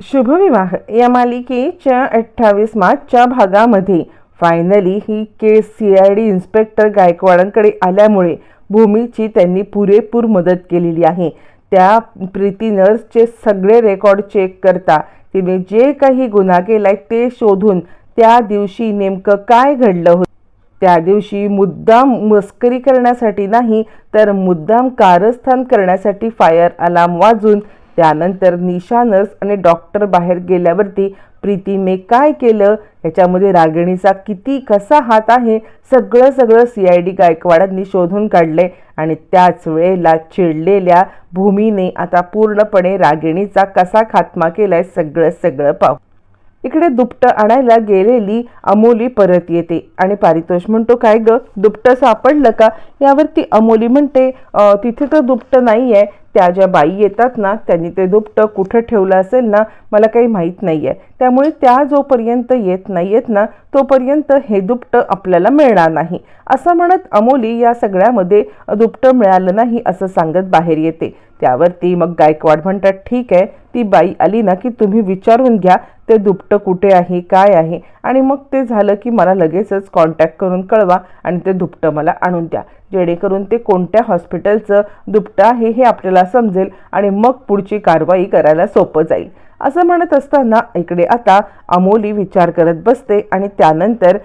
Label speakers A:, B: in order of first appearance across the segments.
A: शुभविवाह. या मालिकेच्या अठ्ठावीस मार्चच्या भागामध्ये finally he case C I D inspector गायकवाडांकडे आल्यामुळे भूमीची त्यांनी पुरेपूर मदत केलेली आहे. त्या प्रीती नर्सचे सगळे रेकॉर्ड चेक करता तिने जे काही गुन्हा केलाय ते शोधून त्या दिवशी नेमकं काय घडलं होतं? त्या दिवशी मुद्दाम मस्करी करण्यासाठी नाही तर मुद्दाम कारस्थान करण्यासाठी फायर अलार्म वाजून त्यानंतर निशा नर्स आणि डॉक्टर बाहेर गेल्यावरती प्रीतीने काय केलं? ह्याच्यामध्ये रागिणीचा किती कसा हात आहे? सगळं सगळं सी आय डी गायकवाडांनी शोधून काढले आणि त्याच वेळेला चिडलेल्या भूमीने आता पूर्णपणे रागिणीचा कसा खात्मा केलाय सगळं सगळं पाहू. इकडे दुपटं आणायला गेलेली अमोली परत येते. आणि पारितोष म्हणतो काय ग? दुपटं सापडलं का? यावरती अमोली म्हणते तिथे तर दुपटं नाही आहे त्या ज्या बाई येतात ना त्यांनी ते दुपटं कुठं ठेवलं असेल ना मला काही माहीत नाही आहे त्यामुळे त्या जोपर्यंत येत नाही येत ना तोपर्यंत हे दुपटं आपल्याला मिळणार नाही. असं म्हणत अमोली या सगळ्यामध्ये दुपटं मिळालं नाही असं सांगत बाहेर येते. त्यावरती मग गायकवाड म्हणतात ठीक आहे ती बाई आली ना की तुम्ही विचारून घ्या ते दुपटं कुठे आहे काय आहे? आणि मग ते झालं की मला लगेचच कॉन्टॅक्ट करून कळवा आणि ते दुपटं मला आणून द्या. जेणेकरून ते कोणत्या हॉस्पिटलचं दुपटं आहे हे आपल्याला समजेल आणि मग पुढची कारवाई करायला सोपं जाईल. असं म्हणत असताना इकडे आता अमोली विचार करत बसते आणि त्यानंतर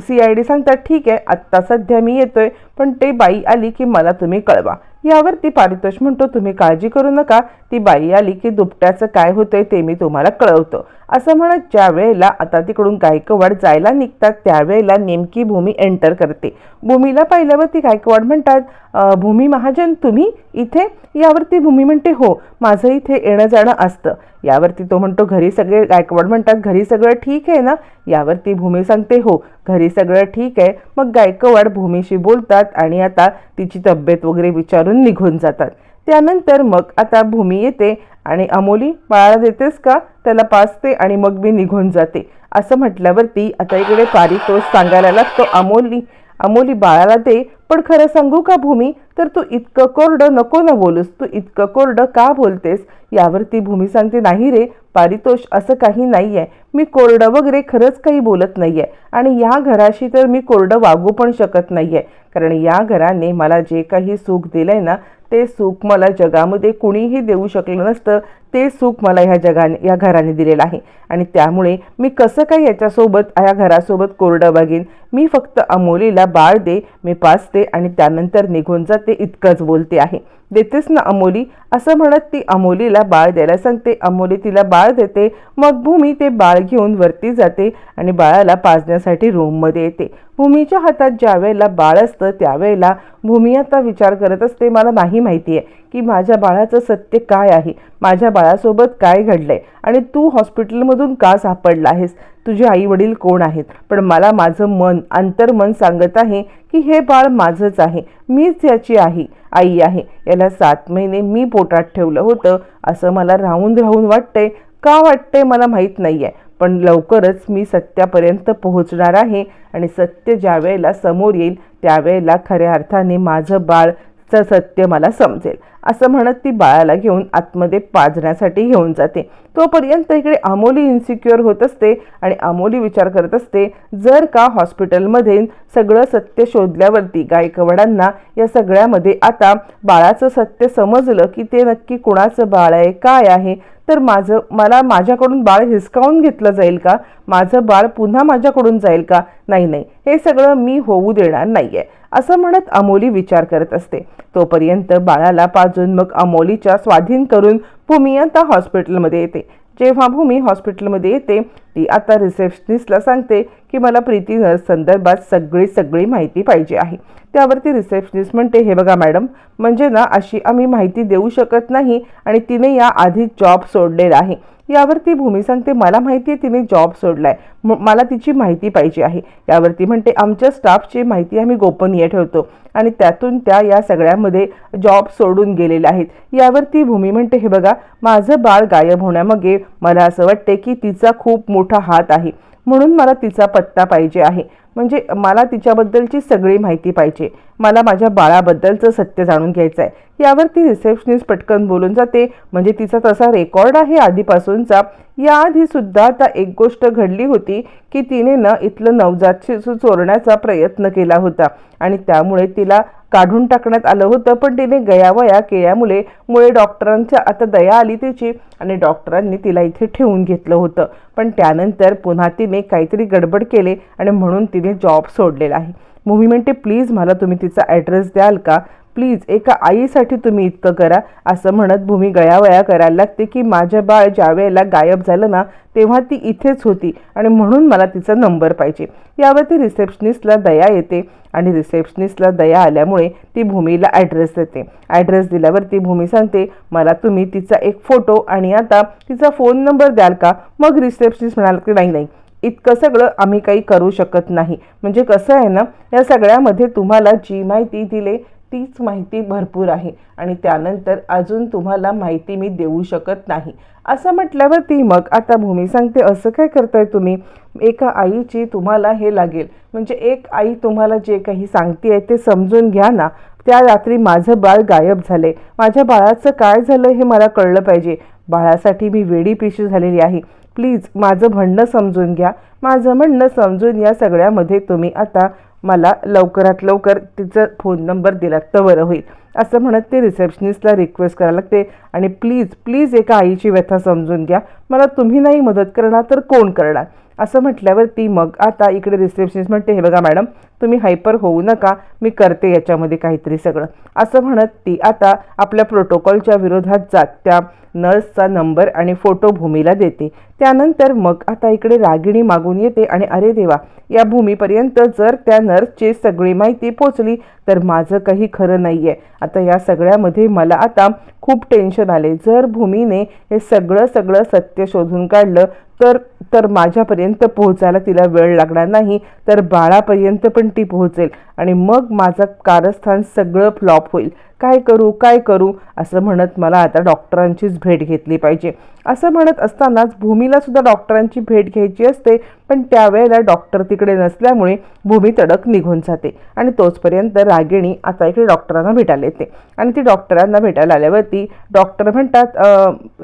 A: सी आय डी सांगतात ठीक आहे आत्ता सध्या मी येतोय पण ते बाई आली की मला तुम्ही कळवा. यावरती पारितोष म्हणतो तुम्ही काळजी करू नका. ती बाई आली की दुपट्याचं काय होतंय ते मी तुम्हाला कळवतो. असं म्हणत ज्या वेळेला आता तिकडून गायकवाड जायला निघतात त्यावेळेला नेमकी भूमी एंटर करते. भूमीला पाहिल्यावरती गायकवाड म्हणतात भूमी महाजन तुम्ही इथे? यावरती भूमी म्हणते हो माझं इथे येणं जाणं असतं. यावरती तो म्हणतो घरी सगळे गायकवाड म्हणतात घरी सगळं ठीक आहे ना? यावरती भूमी सांगते हो घरी सगळं ठीक आहे. मग गायकवाड भूमीशी बोलतात आणि आता तिची तब्येत वगैरे विचारून निघून जातात. त्यानंतर मग आता भूमी येते आणि अमोली बाळाला देतेस का? त्याला पाचते आणि मग मी निघून जाते. असं म्हटल्यावरती आता इकडे पारितोष सांगायला लागतो अमोली. अमोली बाळाला दे पण खरं सांगू का भूमी? तर तू इतकं कोरडं नको ना बोलूस. तू इतकं कोरडं का बोलतेस? यावरती भूमी सांगते नाही रे पारितोष असं काही नाही आहे मी कोरडं वगैरे खरंच काही बोलत नाही आहे आणि ह्या घराशी तर मी कोरडं वागू पण शकत नाही आहे कारण या घराने मला जे काही सुख दिलंय ना ते सुख मला जगामध्ये कुणीही देऊ शकलं नसतं. ते सुख मला ह्या जगाने या घराने दिलेलं आहे. आणि त्यामुळे मी कसं काय याच्यासोबत या घरासोबत कोरडं वागेन मी फक्त अमोलीला बाळ दे मी पाचते आणि त्यानंतर निघून जाते इतकंच बोलते आहे. देतेस ना अमोली? असं म्हणत ती अमोलीला बाळ द्यायला सांगते. अमोली तिला बाळ देते. मग भूमी ते बाळ घेऊन वरती जाते आणि बाळाला पाजण्यासाठी रूममध्ये येते. भूमीच्या हातात ज्या वेळेला बाळ असतं त्यावेळेला भूमी आता विचार करत असते मला नाही माहिती आहे की माझ्या बाळाचं सत्य काय आहे? माझ्या बाळासोबत काय घडलंय? आणि तू हॉस्पिटलमधून का सापडला आहेस? तुझे आई वडील कोण आहेत? पण मला माझं मन अंतर्मन सांगत आहे की हे बाळ माझंच आहे. मीच याची आहे आई आहे. याला सात महिने मी पोटात ठेवलं होतं. असं मला राहून राहून वाटतंय. का वाटतंय मला माहीत नाही आहे पण लवकरच मी सत्यापर्यंत पोहोचणार आहे आणि सत्य ज्या वेळेला समोर येईल त्यावेळेला खऱ्या अर्थाने माझं बाळचं सत्य मला समजेल. असं म्हणत ती बाळाला घेऊन आतमध्ये पाजण्यासाठी घेऊन जाते. तोपर्यंत इकडे अमोली इन्सिक्युअर होत असते आणि अमोली विचार करत असते जर का हॉस्पिटलमध्ये सगळं सत्य शोधल्यावरती गायकवाडांना या सगळ्यामध्ये आता बाळाचं सत्य समजलं की ते नक्की कुणाचं बाळ आहे काय आहे तर माझं मला माझ्याकडून बाळ हिसकावून घेतलं जाईल का? माझं बाळ पुन्हा माझ्याकडून जाईल का? नाही नाही. हे सगळं मी होऊ देणार नाही आहे असं म्हणत अमोली विचार करत असते. तोपर्यंत बाळाला पाजून मग अमोलीच्या स्वाधीन करून भूमी आता हॉस्पिटलमध्ये येते. जेव्हा भूमी हॉस्पिटलमध्ये येते ती आता रिसेप्शनिस्टला सांगते की मला प्रीती नर्स संदर्भात सगळी सगळी माहिती पाहिजे आहे. त्यावरती रिसेप्शनिस्ट म्हणते हे बघा मॅडम म्हणजे ना अशी आम्ही माहिती देऊ शकत नाही आणि तिने या आधी जॉब सोडलेला आहे. यावरती भूमी सांगते मला माहिती आहे तिने जॉब सोडलाय. म- मला तिची माहिती पाहिजे आहे. यावरती म्हणते आमच्या स्टाफची माहिती आम्ही गोपनीय ठेवतो आणि त्यातून त्या या सगळ्यामध्ये जॉब सोडून गेलेल्या आहेत. यावरती भूमी म्हणते हे बघा माझं बाळ गायब होण्यामागे मला असं वाटते की तिचा खूप मोठा हात आहे. म्हणून मला तिचा पत्ता पाहिजे आहे. म्हणजे मला तिच्याबद्दलची सगळी माहिती पाहिजे. मला माझ्या बाळाबद्दलचं सत्य जाणून घ्यायचं आहे यावर ती रिसेप्शनिस्ट पटकन बोलून जाते. म्हणजे तिचा तसा रेकॉर्ड आहे आधीपासूनचा. याआधीसुद्धा आता एक गोष्ट घडली होती की तिने ना इथलं नवजात शिशू चोरण्याचा प्रयत्न केला होता. आणि त्यामुळे तिला काढून टाकण्यात आलं होतं पण तिने गयावया केल्यामुळे मुळे डॉक्टरांच्या आता दया आली तिची आणि डॉक्टरांनी तिला इथे ठेवून घेतलं होतं. पण त्यानंतर पुन्हा तिने काहीतरी गडबड केले आणि म्हणून तिने जॉब सोडलेला आहे. मुव्ही म्हणते प्लीज मला तुम्ही तिचा ॲड्रेस द्याल का? प्लीज एका आईसाठी तुम्ही इतकं करा असं म्हणत भूमी गयावया करायला लागते की माझं बाळ ज्या वेळेला गायब झालं ना तेव्हा ती इथेच होती आणि म्हणून मला तिचा नंबर पाहिजे. यावर ती रिसेप्शनिस्टला दया येते आणि रिसेप्शनिस्टला दया आल्यामुळे ती भूमीला ॲड्रेस देते. ॲड्रेस दिल्यावर ती भूमी सांगते मला तुम्ही तिचा एक फोटो आणि आता तिचा फोन नंबर द्याल का? मग रिसेप्शनिस्ट म्हणाल की नाही नाही इतकं सगळं आम्ही काही करू शकत नाही. म्हणजे कसं आहे ना या सगळ्यामध्ये तुम्हाला जी माहिती दिले तीच माहिती भरपूर आहे आणि त्यानंतर अजून तुम्हाला माहिती मी देऊ शकत नाही. असं म्हटल्यावर ती मग आता भूमी सांगते असं काय करताय तुम्ही? एका आईची तुम्हाला हे लागेल. म्हणजे एक आई तुम्हाला जे काही सांगते आहे ते समजून घ्या ना. त्या रात्री माझं बाळ गायब झाले माझ्या बाळाचं काय झालं हे मला कळलं पाहिजे. बाळासाठी मी वेडी पिशी झालेली आहे. प्लीज माझं म्हणणं समजून घ्या. माझं म्हणणं समजून या सगळ्यामध्ये तुम्ही आता मला लवकरात लवकर तिचं फोन नंबर दिला तर बरं होईल. असं म्हणत ते रिसेप्शनिस्टला रिक्वेस्ट करायला लागते. आणि प्लीज प्लीज एका आईची व्यथा समजून घ्या. मला तुम्ही नाही मदत करणार तर कोण करणार? असं म्हटल्यावर ती मग आता इकडे रिसेप्शनिस्ट म्हणते हे बघा मॅडम तुम्ही हायपर होऊ नका. मी करते याच्यामध्ये काहीतरी सगळं. असं म्हणत ती आता आपल्या प्रोटोकॉलच्या विरोधात जात त्या नर्सचा नंबर आणि फोटो भूमीला देते. त्यानंतर मग आता इकडे रागिणी मागून येते आणि अरे देवा या भूमीपर्यंत जर त्या नर्सची सगळी माहिती पोचली तर माझं काही खरं नाही आहे आता या सगळ्यामध्ये मला आता खूप टेन्शन आले जर भूमीने हे सगळं सगळं सत्य शोधून काढलं तर तर माझ्यापर्यंत पोहोचायला तिला वेळ लागणार नाही तर बाळापर्यंत पण ती पोहोचेल आणि मग माझं कारस्थान सगळं फ्लॉप होईल. काय करू काय करू असं म्हणत मला आता डॉक्टरांचीच भेट घेतली पाहिजे. असं म्हणत असतानाच भूमीला सुद्धा डॉक्टरांची भेट घ्यायची असते पण त्यावेळेला डॉक्टर तिकडे नसल्यामुळे भूमी तडक निघून जाते आणि तोचपर्यंत रागिणी आता इकडे डॉक्टरांना भेटायला येते. आणि ती डॉक्टरांना भेटायला आल्यावरती डॉक्टर म्हणतात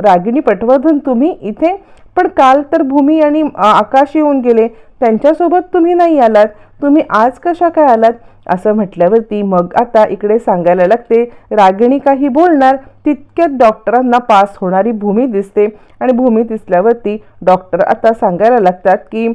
A: रागिणी पटवर्धन तुम्ही इथे पण काल तर भूमी आणि आकाश येऊन गेले. त्यांच्यासोबत तुम्ही नाही आलात. तुम्ही आज कशा काय आलात? असं म्हटल्यावरती मग आता इकडे सांगायला लागते रागिणी काही बोलणार तितक्यात डॉक्टरांना पास होणारी भूमी दिसते. आणि भूमी दिसल्यावरती डॉक्टर आता सांगायला लागतात की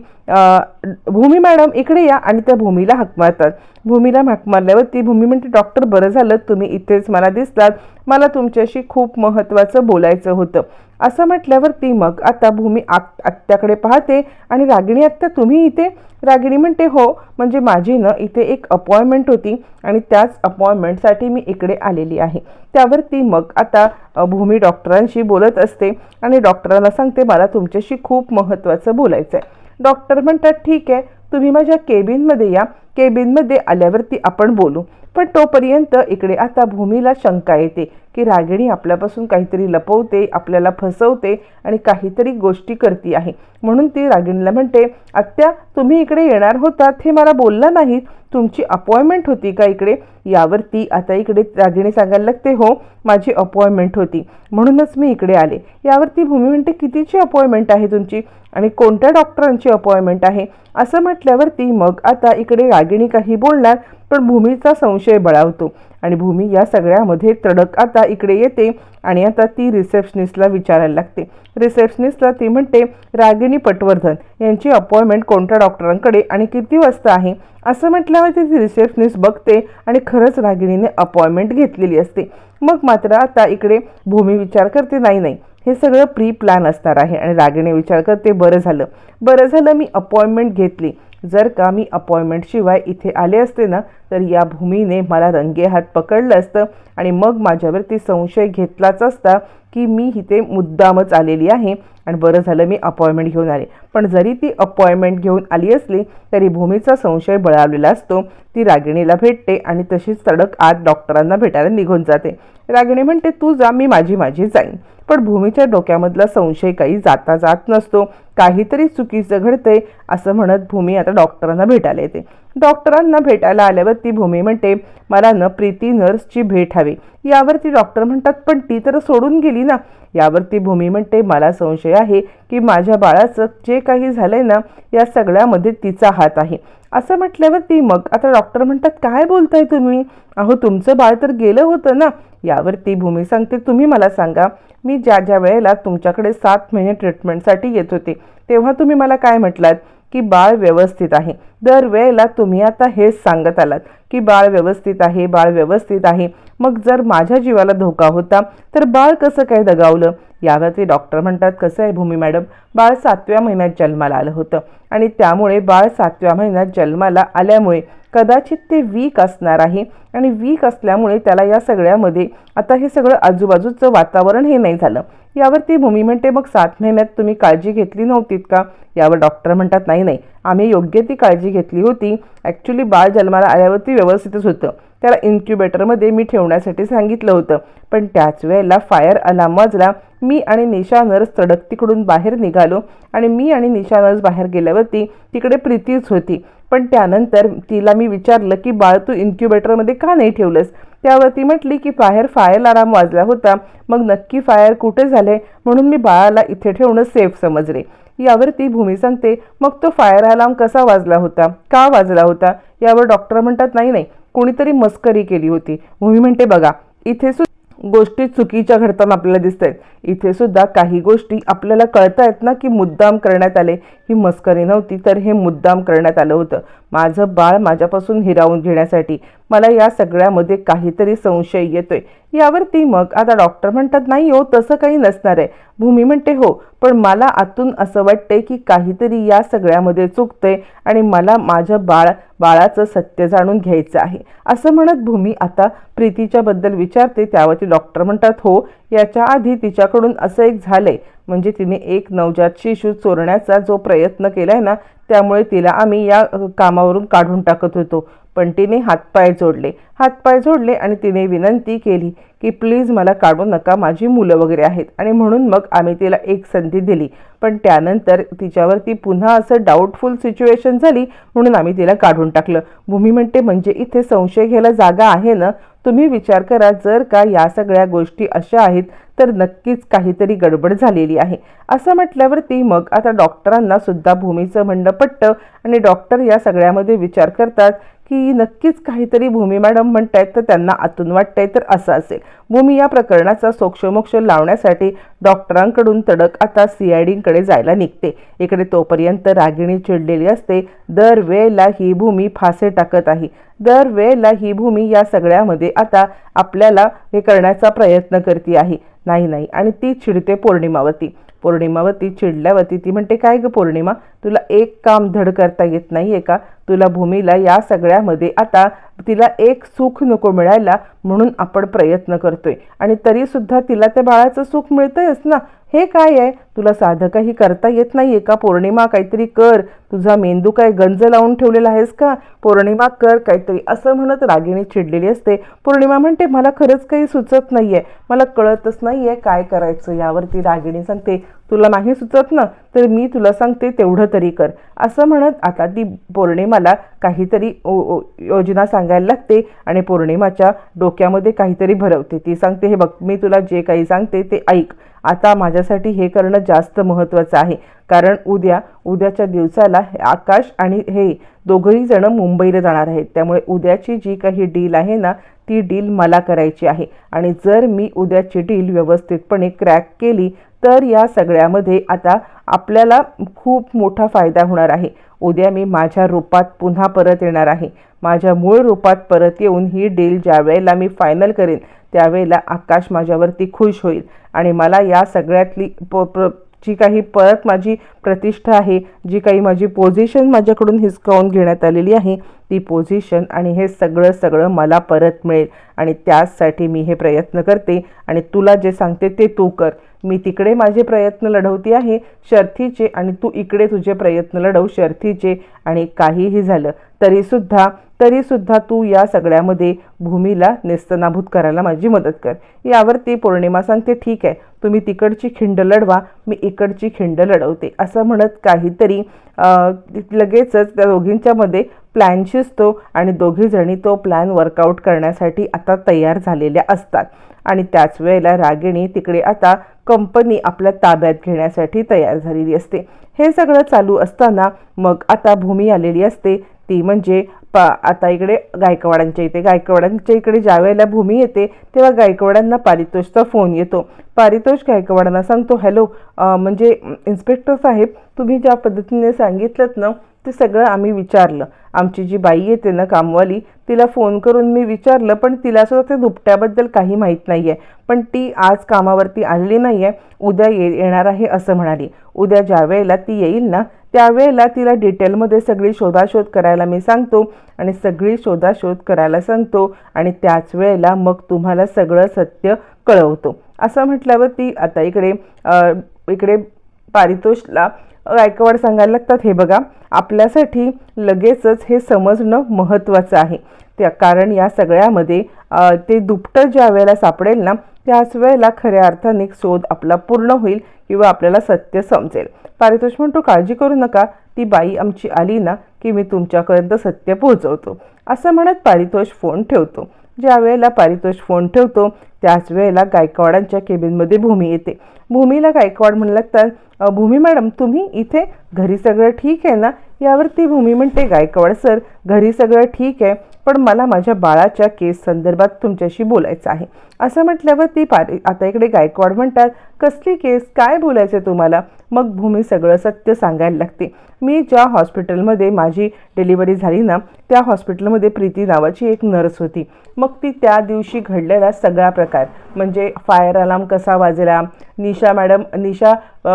A: भूमी मॅडम इकडे या आणि त्या भूमीला हाक मारतात. भूमीला हाक मारल्यावरती भूमी म्हणते डॉक्टर बरं झालं तुम्ही इथेच मला दिसलात. मला तुमच्याशी खूप महत्त्वाचं बोलायचं होतं. असं म्हटल्यावरती मग आता भूमी आत्याकडे पाहते आणि रागिणी आत्या तुम्ही इथे रागिणी म्हणते हो म्हणजे माझी ना इथे एक अपॉइंटमेंट होती आणि त्याच अपॉइंटमेंटसाठी मी इकडे आलेली आहे. त्यावर ती मग आता भूमी डॉक्टरांशी बोलत असते आणि डॉक्टरांना सांगते मला तुमच्याशी खूप महत्त्वाचं बोलायचं आहे डॉक्टर म्हणतात ठीक आहे तुम्ही माझ्या केबिनमध्ये या. केबिनमध्ये आल्यावरती आपण बोलू. पण तोपर्यंत इकडे आता भूमीला शंका येते की रागिणी आपल्यापासून काहीतरी लपवते आपल्याला फसवते आणि काहीतरी गोष्टी करती आहे. म्हणून ती रागिणीला म्हणते आत्या तुम्ही इकडे येणार होतात हे मला बोलला नाहीत. तुमची अपॉइंटमेंट होती का इकडे? यावरती आता इकडे रागिणी सांगायला लागते हो माझी अपॉइंटमेंट होती. म्हणूनच मी इकडे आले. यावरती भूमी म्हणते कितीची अपॉइंटमेंट आहे तुमची? आणि कोणत्या डॉक्टरांची अपॉइंटमेंट आहे? असं म्हटल्यावरती मग आता इकडे रागिणी काही बोलणार पण भूमीचा संशय बळावतो. आणि भूमी या सगळ्यामध्ये तडक आता इकडे येते आणि आता ती रिसेप्शनिस्टला विचारायला लागते. रिसेप्शनिस्टला ती म्हणते रागिणी पटवर्धन यांची अपॉइंटमेंट कोणत्या डॉक्टरांकडे आणि किती वाजता आहे? असं म्हटल्यावर ती रिसेप्शनिस्ट बघते आणि खरंच रागिणीने अपॉइंटमेंट घेतलेली असते. मग मात्र आता इकडे भूमी विचार करते नाही नाही हे सगळं प्री प्लॅन असणार आहे. आणि रागिणी विचार करते बरं झालं बरं झालं मी अपॉइंटमेंट घेतली. जर का मी अपॉइंटमेंटशिवाय इथे आले असते ना तर या भूमीने मला रंगे हात पकडलं असतं आणि मग माझ्यावरती संशय घेतलाच असता की मी इथे मुद्दामच आलेली आहे आणि बरं झालं मी अपॉइंटमेंट घेऊन आले. पण जरी ती अपॉइंटमेंट घेऊन आली असली तरी भूमीचा संशय बळावलेला असतो. ती रागिणीला भेटते आणि तशीच तडक आत डॉक्टरांना भेटायला निघून जाते. रागिणी म्हणते तू जा मी माझी माझी जाईन. पण भूमीच्या डोक्यामधला संशय काही जाता जात नसतो. काहीतरी चुकीचं घडतंय असं म्हणत भूमी आता डॉक्टरांना भेटायला येते. डॉक्टरांना भेटायला आल्यावर ती भूमी म्हणते मला न प्रीती नर्सची भेट हवी. यावरती डॉक्टर म्हणतात पण ती तर सोडून गेली ना. यावरती भूमी म्हणते मला संशय आहे की माझ्या बाळाचं जे काही झालंय ना या सगळ्यामध्ये तिचा हात आहे. असं म्हटल्यावर ती मग आता डॉक्टर म्हणतात काय बोलताय तुम्ही? अहो तुमचं बाळ तर गेलं होतं ना. यावरती भूमी सांगते तुम्ही मला सांगा मी ज्या ज्या वेळेला तुमच्याकडे सात महिने ट्रीटमेंटसाठी येत होते तेव्हा तुम्ही मला काय म्हटलात? की बाळ व्यवस्थित आहे. दर वेळेला तुम्ही आता हेच सांगत आलात की बाळ व्यवस्थित आहे बाळ व्यवस्थित आहे. मग जर माझ्या जीवाला धोका होता तर बाळ कसं काय दगावलं? यावरती डॉक्टर म्हणतात कसं आहे भूमी मॅडम? बाळ सातव्या महिन्यात जन्माला आलं होतं आणि त्यामुळे बाळ सातव्या महिन्यात जन्माला आल्यामुळे कदाचित ते वीक असणार आहे. आणि वीक असल्यामुळे त्याला या सगळ्यामध्ये आता हे सगळं आजूबाजूचं वातावरण हे नाही झालं. यावरती भूमी म्हणते मग सात महिन्यात तुम्ही काळजी घेतली नव्हतीत का? यावर डॉक्टर म्हणतात नाही नाही. आम्ही योग्य ती काळजी घेतली होती. ॲक्च्युली बाळ जन्माला आल्यावरती व्यवस्थितच होतं. त्याला इन्क्युबेटरमध्ये मी ठेवण्यासाठी सांगितलं होतं. पण त्याच वेळेला फायर अलार्म वाजला. मी आणि निशा नर्स तडक तिकडून बाहेर निघालो आणि मी आणि निशा नर्स बाहेर गेल्यावरती तिकडे प्रीतीच होती. पण त्यानंतर तिला मी विचारलं की बाळ तू इन्क्युबेटरमध्ये का नाही ठेवलंस? त्यावरती म्हटली की बाहेर फायर अलार्म वाजला होता. मग नक्की फायर कुठे झाले? म्हणून मी बाळाला इथे ठेवणं सेफ समजले. यावरती भूमी सांगते मग तो फायर अलार्म कसा वाजला होता? का वाजला होता? यावर डॉक्टर म्हणतात नाही नाही. कोणीतरी मस्करी केली होती. भूमी म्हणते बघा इथे सुद्धा गोष्टी चुकीच्या घडताना आपल्याला दिसत आहेत इथे सुद्धा काही गोष्टी आपल्याला कळतायत ना की मुद्दाम करण्यात आले. ही मस्करी नव्हती तर हे मुद्दाम करण्यात आलं होतं. माझं बाळ माझ्यापासून हिरावून घेण्यासाठी मला या सगळ्यामध्ये काहीतरी संशय येतोय. यावरती मग आता डॉक्टर म्हणतात नाही हो तसं काही नसणार आहे. भूमी म्हणते हो पण मला आतून असं वाटतंय की काहीतरी या सगळ्यामध्ये चुकतंय आणि मला माझं बाळ बाळाचं सत्य जाणून घ्यायचं आहे. असं म्हणत भूमी आता प्रीतीच्याबद्दल विचारते. त्यावरती डॉक्टर म्हणतात हो याच्या आधी तिच्याकडून असं एक झालंय. म्हणजे तिने एक नवजात शिशू चोरण्याचा जो प्रयत्न केला आहे ना त्यामुळे तिला आम्ही या कामावरून काढून टाकत होतो. पण तिने हातपाय जोडले. हातपाय जोडले आणि तिने विनंती केली की प्लीज मला काढू नका माझी मुलं वगैरे आहेत. आणि म्हणून मग आम्ही तिला एक संधी दिली. पण त्यानंतर तिच्यावरती पुन्हा असं डाऊटफुल सिच्युएशन झाली म्हणून आम्ही तिला काढून टाकलं. भूमी म्हणते म्हणजे इथे संशय घ्यायला जागा आहे ना? तुम्ही विचार करा जर का या सगळ्या गोष्टी अशा आहेत तर नक्कीच काहीतरी गडबड झालेली आहे. असं म्हटल्यावरती मग आता डॉक्टरांना सुद्धा भूमीचं म्हणणं पटतं आणि डॉक्टर या सगळ्यामध्ये विचार करतात. की नक्कीच काहीतरी भूमी मॅडम म्हणत आहेत तर त्यांना आतून वाटतंय तर असं असेल. भूमी या प्रकरणाचा सोक्षमोक्ष लावण्यासाठी डॉक्टरांकडून तडक आता सी आय डीकडे जायला निघते. इकडे तोपर्यंत रागिणी चिडलेली असते दरवेळेला ही भूमी फासे टाकत आहे. दरवेळेला ही भूमी या सगळ्यामध्ये आता आपल्याला हे करण्याचा प्रयत्न करते आहे. नाही नाही. आणि ती चिडते पौर्णिमावती. पौर्णिमावती चिडल्यावरती ती म्हणते काय गं पौर्णिमा? तुला एक काम धड करता येत नाही आहे का? तुला भूमीला या सगळ्यामध्ये आता तिला एक सुख नको मिळायला म्हणून आपण प्रयत्न करतोय. आणि तरीसुद्धा तिला त्या बाळाचं सुख मिळतंयच ना. हे काय आहे? तुला साधं काही करता येत नाही आहे का? पौर्णिमा काहीतरी कर. तुझा मेंदू काय गंज लावून ठेवलेला आहेस का? पौर्णिमा कर काहीतरी. असं म्हणत रागिणी चिडलेली असते. पौर्णिमा म्हणते मला खरंच काही सुचत नाही आहे मला कळतच नाही आहे काय करायचं यावरती. रागिणी सांगते तुला नाही सुचत ना तर मी तुला सांगते तेवढं तरी कर. असं म्हणत आता ती पौर्णिमाला काहीतरी योजना सांगायला लागते आणि पौर्णिमाच्या डोक्यामध्ये काहीतरी भरवते. ती सांगते हे बघ मी तुला जे काही सांगते ते ऐक. आता माझ्यासाठी हे करणं जास्त महत्त्वाचं आहे. कारण उद्या उद्याच्या दिवसाला आकाश आणि हे दोघंही जणं मुंबईला जाणार आहेत. त्यामुळे उद्याची जी काही डील आहे ना ती डील मला करायची आहे. आणि जर मी उद्याची डील व्यवस्थितपणे क्रॅक केली तर या सगळ्यामध्ये आता आपल्याला खूप मोठा फायदा होणार आहे. उद्या मी माझ्या रूपात पुन्हा परत येणार आहे. माझ्या मूळ रूपात परत येऊन ही डील ज्यावेळेला मी फायनल करेन त्यावेळेला आकाश माझ्यावरती खुश होईल आणि मला या सगळ्यातली प प्र जी काही परत माझी प्रतिष्ठा आहे जी काही माझी पोझिशन माझ्याकडून हिसकावून घेण्यात आलेली आहे ती पोझिशन आणि हे सगळं सगळं मला परत मिळेल. आणि त्याचसाठी मी हे प्रयत्न करते आणि तुला जे सांगते ते तू कर. मी तिकडे माझे प्रयत्न लढवते आहे शर्थीचे आणि तू इकडे तुझे प्रयत्न लढव शर्थीचे आणि काहीही झालं. तरीसुद्धा तरीसुद्धा तू या सगळ्यामध्ये भूमीला नेस्तनाभूत करायला माझी मदत कर. यावरती पौर्णिमा सांगते ठीक आहे तुम्ही तिकडची खिंड लढवा मी इकडची खिंड लढवते. असं म्हणत काहीतरी लगेचच त्या दोघींच्यामध्ये प्लॅन शिजतो आणि दोघीजणी तो प्लॅन वर्कआउट करण्यासाठी आता तयार झालेल्या असतात. आणि त्याच वेळेला रागिणी तिकडे आता कंपनी आपल्या ताब्यात घेण्यासाठी तयार झालेली असते. हे सगळं चालू असताना मग आता भूमी आलेली असते. ती म्हणजे प आता इकडे गायकवाडांच्या इथे गायकवाडांच्या इकडे ज्या वेळेला भूमी येते तेव्हा गायकवाडांना पारितोषचा फोन येतो. पारितोष गायकवाडांना सांगतो हॅलो म्हणजे इन्स्पेक्टर साहेब तुम्ही ज्या पद्धतीने सांगितलं ना ते सगळं आम्ही विचारलं. आमची जी बाई येते ना कामवाली तिला फोन करून मी विचारलं पण तिला सुद्धा ते दुपट्याबद्दल काही माहीत नाही आहे पण ती आज कामावरती आलेली नाही आहे उद्या ये येणार आहे असं म्हणाली. उद्या ज्या वेळेला ती येईल ना त्यावेळेला तिला डिटेलमध्ये सगळी शोधाशोध करायला मी सांगतो आणि सगळी शोधाशोध करायला सांगतो आणि त्याच वेळेला मग तुम्हाला सगळं सत्य कळवतो. असं म्हटल्यावर ती आता इकडे इकडे पारितोषला गायकवाड सांगायला लागतात हे बघा आपल्यासाठी लगेचच हे समजणं महत्त्वाचं आहे. त्या कारण या सगळ्यामध्ये ते दुपटं ज्या वेळेला सापडेल ना त्याच वेळेला खऱ्या अर्थाने शोध आपला पूर्ण होईल किंवा आपल्याला सत्य समजेल. पारितोष म्हणतो काळजी करू नका. ती बाई आमची आली ना की मी तुमच्यापर्यंत सत्य पोहोचवतो. असं म्हणत पारितोष फोन ठेवतो. ज्या वेळेला पारितोष फोन ठेवतो त्याच वेळेला गायकवाडांच्या केबिनमध्ये भूमी येते. भूमीला गायकवाड म्हणलात तर भूमी मॅडम तुम्ही इथे? घरी सगळं ठीक आहे ना? यावरती भूमी म्हणते गायकवाड सर घरी सगळं ठीक आहे पण मला माझ्या बाळाच्या केस संदर्भात तुमच्याशी बोलायचं आहे. असं म्हटल्यावर ती पारी आता इकडे गायकवाड म्हणतात कसली केस? काय बोलायचं तुम्हाला? मग भूमी सगळं सत्य सांगायला लागते. मी ज्या हॉस्पिटलमध्ये माझी डिलिव्हरी झाली ना त्या हॉस्पिटलमध्ये प्रीती नावाची एक नर्स होती. मग ती त्या दिवशी घडलेला सगळा प्रकार म्हणजे फायर अलार्म कसा वाजला निशा मॅडम निशा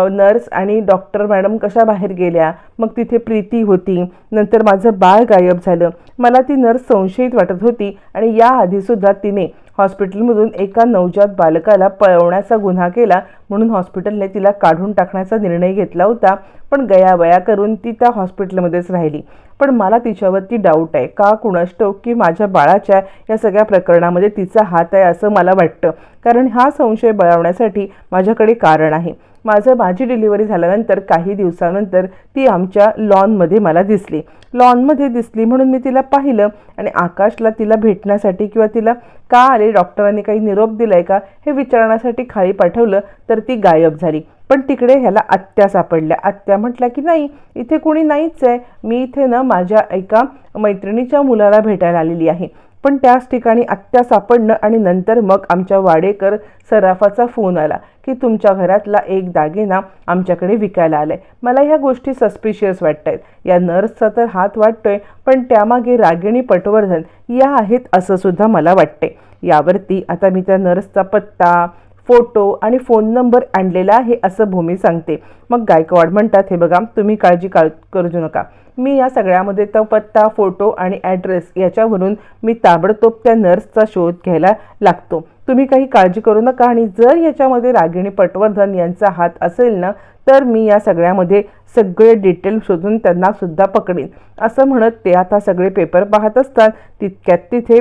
A: नर्स आणि डॉक्टर मॅडम कशा बाहेर गेल्या मग तिथे प्रीती होती. नंतर माझं बाळ गायब झालं. मला ती नर्स संशयित वाटत होती आणि याआधीसुद्धा तिने हॉस्पिटलमधून एका नवजात बालकाला पळवण्याचा गुन्हा केला म्हणून हॉस्पिटलने तिला काढून टाकण्याचा निर्णय घेतला होता. पण गयावया करून ती त्या हॉस्पिटलमध्येच राहिली. पण मला तिच्यावरती डाऊट आहे. का कुणाष्टव की माझ्या बाळाच्या या सगळ्या प्रकरणामध्ये तिचा हात आहे असं मला वाटतं. कारण हा संशय बळावण्यासाठी माझ्याकडे कारण आहे. माझं माझी डिलिव्हरी झाल्यानंतर काही दिवसानंतर ती आमच्या लॉनमध्ये मला दिसली. लॉनमध्ये दिसली म्हणून मी तिला पाहिलं आणि आकाशला तिला भेटण्यासाठी किंवा तिला का आले? डॉक्टरांनी काही निरोप दिलाय का? हे विचारण्यासाठी खाली पाठवलं तर ती गायब झाली. पण तिकडे ह्याला आत्या सापडल्या. आत्या म्हटल्या की नाही इथे कोणी नाहीच आहे. मी इथे ना माझ्या एका मैत्रिणीच्या मुलाला भेटायला आलेली आहे. पण त्याच ठिकाणी आत्या सापडणं आणि नंतर मग आमच्या वाडेकर सराफाचा फोन आला. की तुमच्या घरातला एक दागिना आमच्याकडे विकायला आलाय. मला ह्या गोष्टी सस्पिशियस वाटत आहेत या नर्सचा तर हात वाटतोय पण त्यामागे रागिणी पटवर्धन या आहेत असं सुद्धा मला वाटते यावरती आता मी त्या नर्सचा पत्ता फोटो आणि फोन नंबर आणलेला आहे असं भूमी सांगते. मग गायकवाड म्हणतात हे बघा तुम्ही काळजी काळ करू नका. मी या सगळ्यामध्ये तो पत्ता फोटो आणि ॲड्रेस याच्यावरून मी ताबडतोब त्या नर्सचा शोध घ्यायला लागतो. तुम्ही काही काळजी करू नका आणि जर याच्यामध्ये रागिणी पटवर्धन यांचा हात असेल ना तर मी या सगळ्यामध्ये सगळे डिटेल शोधून त्यांना सुद्धा पकडेन. असं म्हणत ते आता सगळे पेपर पाहत असतात. तितक्यात तिथे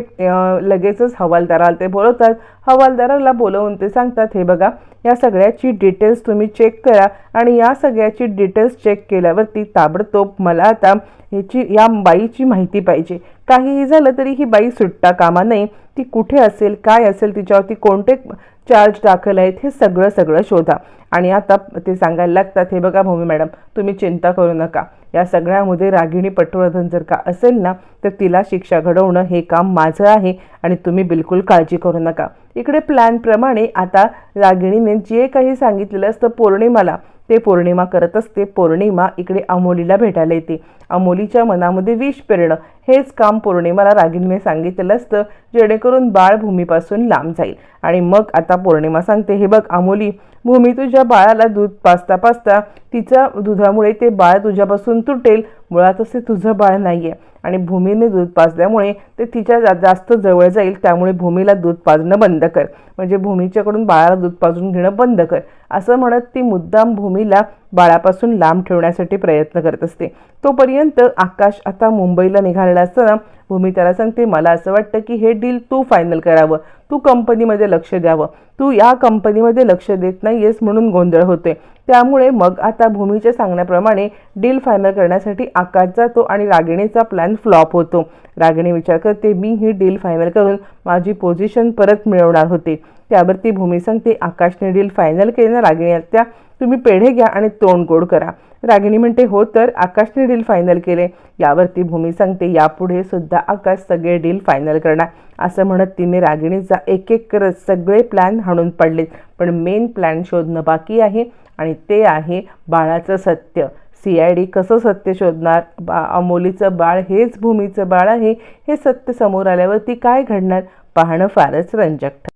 A: लगेचच हवालदाराला ते बोलवतात हवालदाराला बोलवून ते सांगतात हे बघा या सगळ्याची डिटेल्स तुम्ही चेक करा आणि या सगळ्याची डिटेल्स चेक केल्यावरती ताबडतोब मला आता ह्याची या बाईची माहिती पाहिजे. काहीही झालं तरी ही बाई सुट्टा कामा नये. ती कुठे असेल काय असेल तिच्यावरती कोणते चार्ज दाखल आहेत हे सगळं सगळं शोधा. आणि आता ते सांगायला लागतात हे बघा भूमी मॅडम तुम्ही चिंता करू नका. या सगळ्यामध्ये रागिणी पटवर्धन जर का असेल ना तर तिला शिक्षा घडवणं हे काम माझं आहे आणि तुम्ही बिलकुल काळजी करू नका. इकडे प्लॅनप्रमाणे आता रागिणीने जे काही सांगितलेलं असतं पौर्णिमाला ते पौर्णिमा करत असते पौर्णिमा इकडे अमोलीला भेटायला येते. अमोलीच्या मनामध्ये विष पेरणं हेच काम पौर्णिमाला रागिणीने सांगितलेलं असतं जेणेकरून बाळ भूमीपासून लांब जाईल. आणि मग आता पौर्णिमा सांगते हे बघ अमोली भूमी तुझ्या बाळाला दूध पाचता पाचता तिच्या दुधामुळे ते बाळ तुझ्यापासून तुटेल मुळात असे तुझं बाळ नाही आहे आणि भूमीने दूध पाजल्यामुळे ते तिच्या जा- जास्त जवळ जाईल त्यामुळे भूमीला दूध पाजणं बंद कर. म्हणजे भूमीच्याकडून बाळाला दूध पाजून घेणं बंद कर. असं म्हणत ती मुद्दाम भूमीला बाळापासून लांब ठेवण्यासाठी प्रयत्न करत असते. तोपर्यंत आकाश आता मुंबईला निघालेला असताना भूमी त्याला सांगते मला असं वाटतं की हे डील तू फायनल करावं. तू कंपनीमध्ये लक्ष द्यावं. तू या कंपनीमध्ये लक्ष देत नाहीयेस म्हणून गोंधळ होते त्यामुळे मग आता भूमीच्या सांगण्याप्रमाणे डील फायनल करण्यासाठी आकाश जातो आणि रागिणीचा प्लॅन फ्लॉप होतो. रागिणी विचार करते मी ही डील फायनल करून माझी पोझिशन परत मिळवणार होते. त्यावरती भूमी सांगते आकाशने डील फायनल केली ना रागिणी त्या तुम्ही पेढे घ्या आणि तोंड गोड करा. रागिणी म्हणते हो तर आकाशने डील फायनल केले. यावरती भूमी सांगते यापुढे सुद्धा आकाश सगळे डील फायनल करणार. असं म्हणत तिने रागिणीचा एक एक करत सगळे प्लॅन हाणून पडलेत. पण मेन प्लॅन शोधणं बाकी आहे आणि ते आहे बाळाचं सत्य. सी आय डी कसं सत्य शोधणार? बा अमोलीचं बाळ हेच भूमीचं बाळ आहे. हे सत्य समोर आल्यावरती काय घडणार? पाहणं फारच रंजक